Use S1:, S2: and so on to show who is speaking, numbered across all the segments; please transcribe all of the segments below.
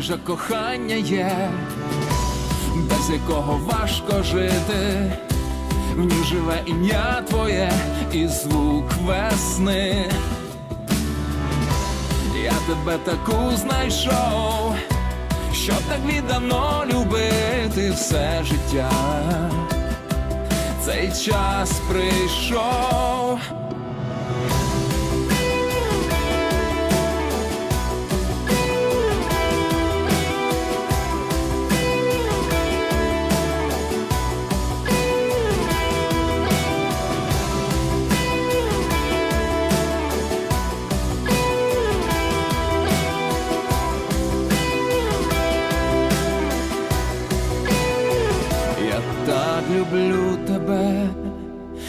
S1: же кохання є, без якого важко жити, в нім живе ім'я твоє і звук весни. Я тебе таку знайшов, щоб так віддано любити все життя. Цей час прийшов. Люблю тебе,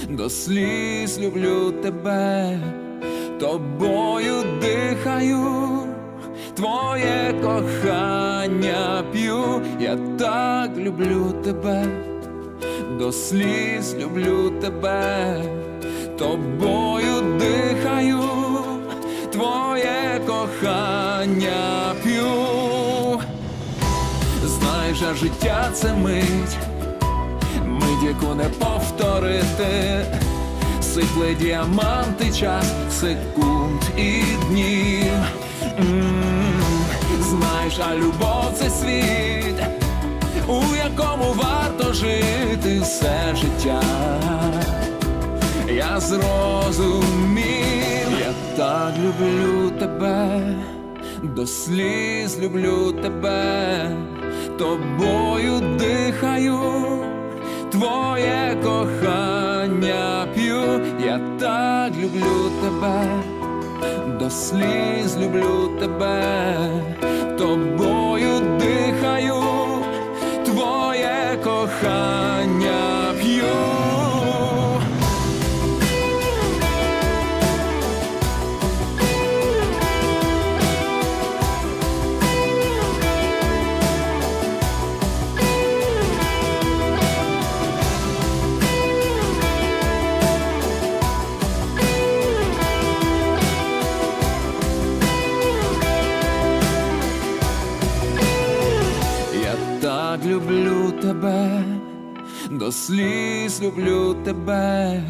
S1: до сліз люблю тебе, тобою дихаю, твоє кохання п'ю, я так люблю тебе, до сліз люблю тебе, тобою дихаю, твоє кохання п'ю. Знай же, життя це мить, яку не повторити, сипле діаманти час секунд і днів. Знаєш, а любов це світ, у якому варто жити все життя. Я зрозумів, я так люблю тебе, до сліз люблю тебе, тобою дихаю, твоє кохання п'ю, я так люблю тебе, до сліз люблю тебе, тобою до сліз люблю тебе,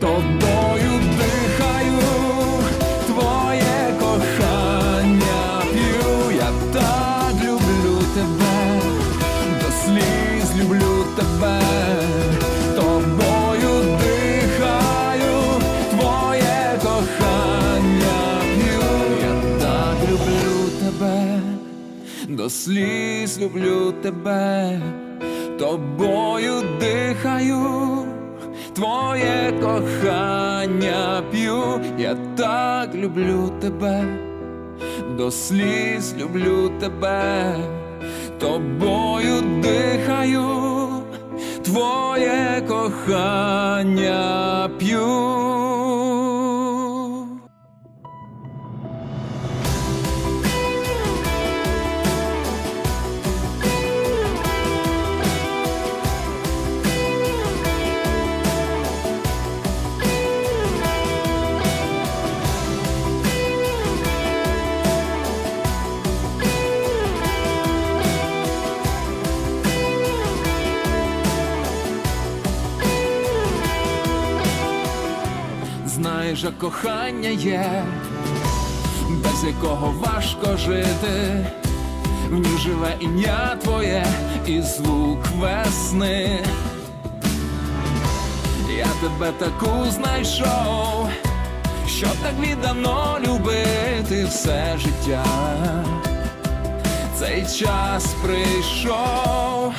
S1: тобою дихаю, твоє кохання п'ю, я так люблю тебе, до сліз люблю тебе, тобою дихаю, твоє кохання я так люблю тебе. До сліз люблю тебе, тобою дихаю, твоє кохання п'ю, я так люблю тебе, до сліз люблю тебе, тобою дихаю, твоє кохання п'ю. Знаєш, же кохання є, без якого важко жити, в нім живе ім'я твоє і звук весни. Я тебе таку знайшов, щоб так віддано любити все життя. Цей час прийшов.